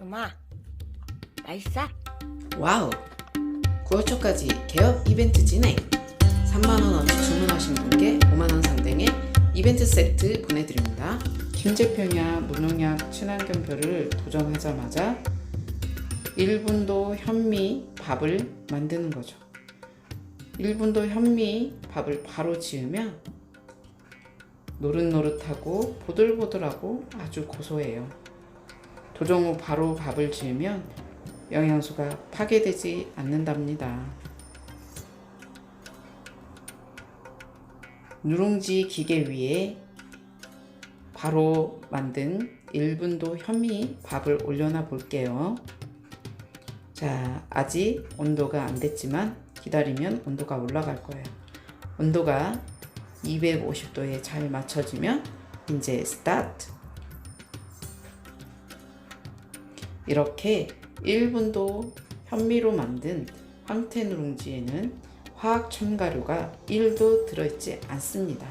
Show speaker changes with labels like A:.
A: 음아, 맛있어?
B: 와우! 9월 초까지 개업 이벤트 진행! 3만원어치 주문하신 분께 5만원 상당의 이벤트 세트 보내드립니다. 김제평야 무농약 친환경표를 도전하자마자 1분도 현미 밥을 만드는 거죠. 1분도 현미 밥을 바로 지으면 노릇노릇하고 보들보들하고 아주 고소해요. 도정 후 바로 밥을 지으면 영양소가 파괴되지 않는답니다. 누룽지 기계 위에 바로 만든 1분도 현미 밥을 올려놔 볼게요. 자, 아직 온도가 안 됐지만 기다리면 온도가 올라갈 거예요. 온도가 250도에 잘 맞춰지면 이제 스타트. 이렇게 1분도 현미로 만든 황태 누룽지에는 화학 첨가류가 1도 들어있지 않습니다.